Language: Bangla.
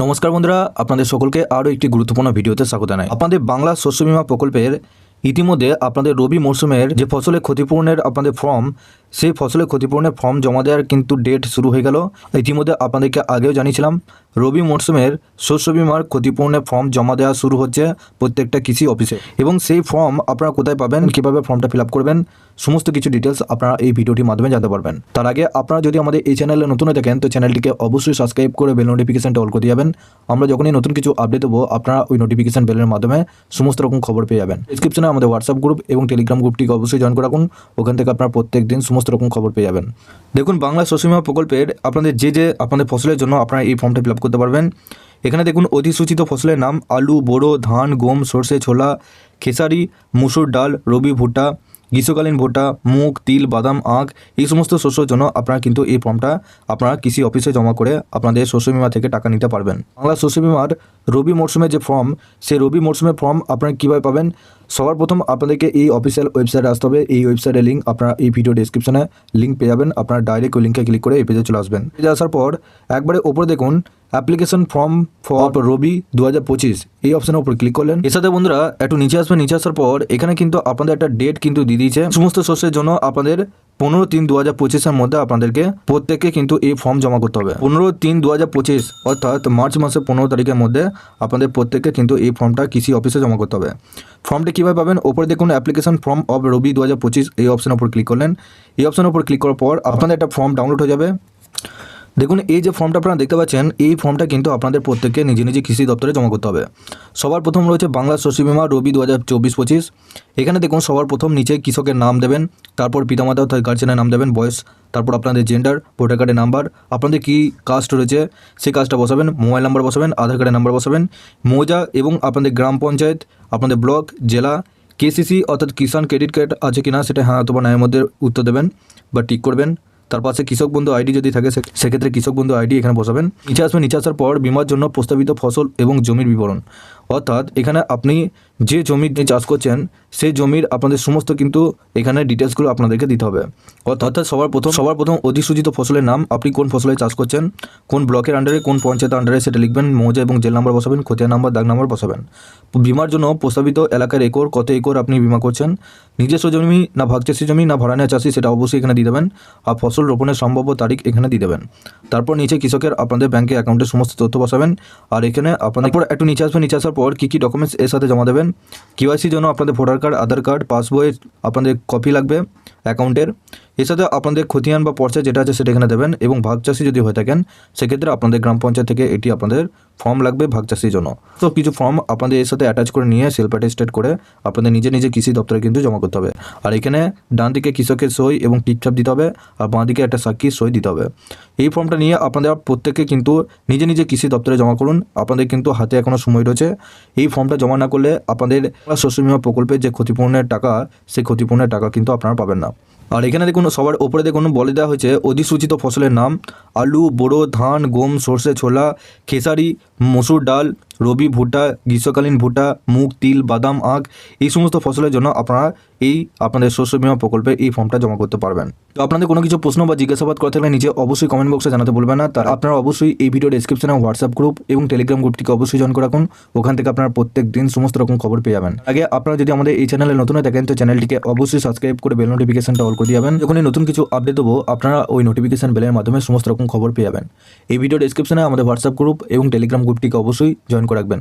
নমস্কার বন্ধুরা, আপনাদের সকলকে আরও একটি গুরুত্বপূর্ণ ভিডিওতে স্বাগত জানাই। আপনাদের বাংলা শস্য বিমা প্রকল্পের ইতিমধ্যে আপনাদের রবি মরশুমের যে ফসলের ক্ষতিপূরণের আপনাদের ফর্ম সেই ফসলের ক্ষতিপূরণের ফর্ম জমা দেওয়ার কিন্তু ডেট শুরু হয়ে গেল। ইতিমধ্যে আপনাদেরকে আগেও জানিয়েছিলাম, রবি মরশুমের শস্য বীমার ক্ষতিপূরণের ফর্ম জমা দেওয়া শুরু হচ্ছে প্রত্যেকটা কৃষি অফিসে। এবং সেই ফর্ম আপনারা কোথায় পাবেন, কীভাবে ফর্মটা ফিল করবেন, সমস্ত কিছু ডিটেলস আপনারা এই ভিডিওটির মাধ্যমে জানতে পারবেন। তার আগে আপনারা যদি আমাদের এই চ্যানেলে নতুন হয়ে থাকেন, তো চ্যানেলটিকে অবশ্যই সাবস্ক্রাইব করে বেল নোটিফিকেশনটা অল করে যাবেন। আমরা যখনই নতুন কিছু আপডেট দেবো, আপনারা ওই নোটিফিকেশন বেলের মাধ্যমে সমস্ত রকম খবর পেয়ে যাবেন। ডিসক্রিপশনে আমাদের হোয়াটসঅ্যাপ গ্রুপ এবং টেলিগ্রাম গ্রুপটিকে অবশ্যই জয়েন করে রাখুন। ওখান থেকে আপনারা প্রত্যেক দিন সমস্ত রকম খবর পেয়ে যাবেন। দেখুন, বাংলা শস্যবীমা প্রকল্পের আপনাদের যে যে আপনাদের ফসলের জন্য আপনারা এই ফর্মটা ফিল করতে পারবেন। এখানে দেখুন, অধিসূচিত ফসলের নাম আলু, বোরো, ধান, গম, সর্ষে, ছোলা, খেসারি, মুসুর ডাল, রবি, ভুট্টা গ্রীষ্মকালীন ভুট্টা, মুগ, তিল, বাদাম, আখ, এই সমস্ত শস্যের জন্য আপনারা কিন্তু এই ফর্মটা আপনারা কৃষি অফিসে জমা করে আপনাদের শস্য বিমা থেকে টাকা নিতে পারবেন। বাংলা শস্য বিমার রবি মরশুমের যে ফর্ম, সেই রবি মরশুমের ফর্ম আপনারা কীভাবে পাবেন? সবার প্রথম আপনাদেরকে এই অফিসিয়াল ওয়েবসাইটে আসতে হবে। এই ওয়েবসাইটের লিঙ্ক আপনারা এই ভিডিও ডিসক্রিপশনে লিঙ্ক পেয়ে যাবেন। আপনারা ডাইরেক্ট ওই লিঙ্কে ক্লিক করে এই পেজে চলে আসবেন। পেজে আসার পর একবারে ওপরে দেখুন অ্যাপ্লিকেশন ফর্ম ফর রবি দু হাজার পঁচিশ। এই অপশনের উপর ক্লিক করলেন। এর সাথে বন্ধুরা একটু নিচে আসবেন নিচে আসার পর এখানে কিন্তু আপনাদের একটা ডেট কিন্তু দিয়ে দিয়েছে। সমস্ত শস্যের জন্য আপনাদের পনেরো তিন দু হাজার পঁচিশের মধ্যে আপনাদেরকে প্রত্যেককে কিন্তু এই ফর্ম জমা করতে হবে। পনেরো তিন দু হাজার পঁচিশ অর্থাৎ মার্চ মাসের পনেরো তারিখের মধ্যে আপনাদের প্রত্যেককে কিন্তু এই ফর্মটা কৃষি অফিসে জমা করতে হবে। ফর্মটা কীভাবে পাবেন? ওপরে দেখুন অ্যাপ্লিকেশন ফর্ম অফ রবি দু হাজার পঁচিশ এই অপশনের উপর ক্লিক করলেন। এই অপশনের উপর ক্লিক করার পর আপনাদের একটা ফর্ম ডাউনলোড হয়ে যাবে। দেখুন, এই যে ফর্মটা আপনারা দেখতে পাচ্ছেন, এই ফর্মটা কিন্তু আপনাদের প্রত্যেককে নিজে নিজে কৃষি দপ্তরে জমা করতে হবে। সবার প্রথম রয়েছে বাংলা শস্য বিমা রবি দু হাজার চব্বিশ পঁচিশ। এখানে দেখুন, সবার প্রথম নিচে কৃষকের নাম দেবেন, তারপর পিতামাতা অর্থাৎ গার্জেনের নাম দেবেন, বয়স, তারপর আপনাদের জেন্ডার ভোটার কার্ডের নাম্বার আপনাদের কী কাস্ট রয়েছে, সেই কাজটা বসাবেন মোবাইল নাম্বার বসাবেন, আধার কার্ডের নাম্বার বসাবেন, মৌজা এবং আপনাদের গ্রাম পঞ্চায়েত, আপনাদের ব্লক, জেলা কেসিসি অর্থাৎ কিষাণ ক্রেডিট কার্ড আছে কিনা, সেটা হ্যাঁ অথবা ন্যায়ের মধ্যে উত্তর দেবেন বা টিক করবেন। তার পাশে কৃষক বন্ধু আইডি যদি থাকে সেক্ষেত্রে কৃষক বন্ধু আইডি এখানে বসাবেন। নিচে আসবেন নিচে আসার পর বিমার জন্য প্রস্তাবিত ফসল এবং জমির বিবরণ। অর্থাৎ এখানে আপনি যে জমি নিয়ে চাষ করছেন, সেই জমির আপনাদের সমস্ত কিন্তু এখানে ডিটেলসগুলো আপনাদেরকে দিতে হবে। অর্থাৎ সবার প্রথম সবার প্রথম অধিসূচিত ফসলের নাম, আপনি কোন ফসলের চাষ করছেন, কোন ব্লকের আন্ডারে কোন পঞ্চায়েতের আন্ডারে সেটা লিখবেন, মৌজা এবং জেল নাম্বার বসাবেন, খতিয়ান নাম্বার দাগ নাম্বার বসাবেন। বিমার জন্য প্রস্তাবিত এলাকার একর, কত একর আপনি বিমা করছেন, নিজস্ব জমি না ভাগচাষী জমি না ভাড়া নেওয়া চাষি, সেটা অবশ্যই এখানে দিয়ে দেবেন, আর ফসল রোপণের সম্ভাব্য তারিখ এখানে দিয়ে দেবেন। তারপর নিচে কৃষকের আপনাদের ব্যাংকে অ্যাকাউন্টের সমস্ত তথ্য বসাবেন, আর এখানে আপনাদের একটু নিচে আসবেন, নিচে আসার পর কী কী ডকুমেন্টস এর সাথে জমা দেবেন? কেওয়াইসির জন্য আপনাদের ভোটার কার্ড আধার কার্ড পাসবইয়ের আপনাদের কপি লাগবে অ্যাকাউন্টের এর সাথে আপনাদের খতিয়ান বা পর্চা যেটা আছে সেটা এখানে দেবেন এবং ভাগ চাষি যদি হয়ে থাকেন, সেক্ষেত্রে আপনাদের গ্রাম পঞ্চায়েত থেকে এটি আপনাদের ফর্ম লাগবে ভাগ চাষির জন্য। তো কিছু ফর্ম আপনাদের এর সাথে অ্যাটাচ করে নিয়ে সেলফ অ্যাটেস্টেড করে আপনাদের নিজে নিজে কৃষি দপ্তরে কিন্তু জমা করতে হবে। আর এখানে ডান দিকে কৃষকের সই এবং টিকচাপ দিতে হবে আর বাঁ দিকে একটা সাক্ষীর সই দিতে হবে। এই ফর্মটা নিয়ে আপনাদের প্রত্যেককে কিন্তু নিজে নিজে কৃষি দপ্তরে জমা করুন। আপনাদের কিন্তু হাতে এখনও সময় রয়েছে। এই ফর্মটা জমা না করলে আপনাদের শস্য বীমা প্রকল্পের যে ক্ষতিপূরণের টাকা, সেই ক্ষতিপূরণের টাকা কিন্তু আপনারা পাবেন না। আর এখানে দেখুন, সবার ওপরে দেখুন, বলে দেওয়া হয়েছে, অধিসূচিত ফসলের নাম, আলু, বোরো, ধান, গম, সর্ষে, ছোলা, খেসারি, মসুর ডাল রবি, ভুট্টা, গ্রীষ্মকালীন ভুট্টা, মুগ, তিল, বাদাম, আখ, এই সমস্ত ফসলের জন্য আপনারা এই আপনাদের শস্য বিমা প্রকল্পে এই ফর্মটা জমা করতে পারবেন। তো আপনাদের কোনো কিছু প্রশ্ন বা জিজ্ঞাসাবাদ করতে থাকলে নিচে অবশ্যই কমেন্ট বক্সে জানাতে বলবেন না। তার আপনারা অবশ্যই এই ভিডিও ডিসক্রিপশনে হোয়াটসঅ্যাপ গ্রুপ এবং টেলিগ্রাম গ্রুপটিকে অবশ্যই জয়েন করে রাখুন। ওখান থেকে আপনারা প্রত্যেক দিন সমস্ত রকম খবর পেয়ে যাবেন। আগে আপনারা যদি আমাদের এই চ্যানেলে নতুন হয়ে থাকেন, তো চ্যানেলটিকে অবশ্যই সাবস্ক্রাইব করে বেল নোটিফিকেশনটা অল করে দিয়ে যাবেন। যখনই নতুন কিছু আপডেট দেবো, আপনারা ওই নোটিফিকেশন বেলের মাধ্যমে সমস্ত রকম খবর পেয়ে যাবেন। এই ভিডিও ডিসক্রিপশনে আমাদের হোয়াটসঅ্যাপ গ্রুপ এবং টেলিগ্রাম গ্রুপটিকে অবশ্যই জয়েন রাখবেন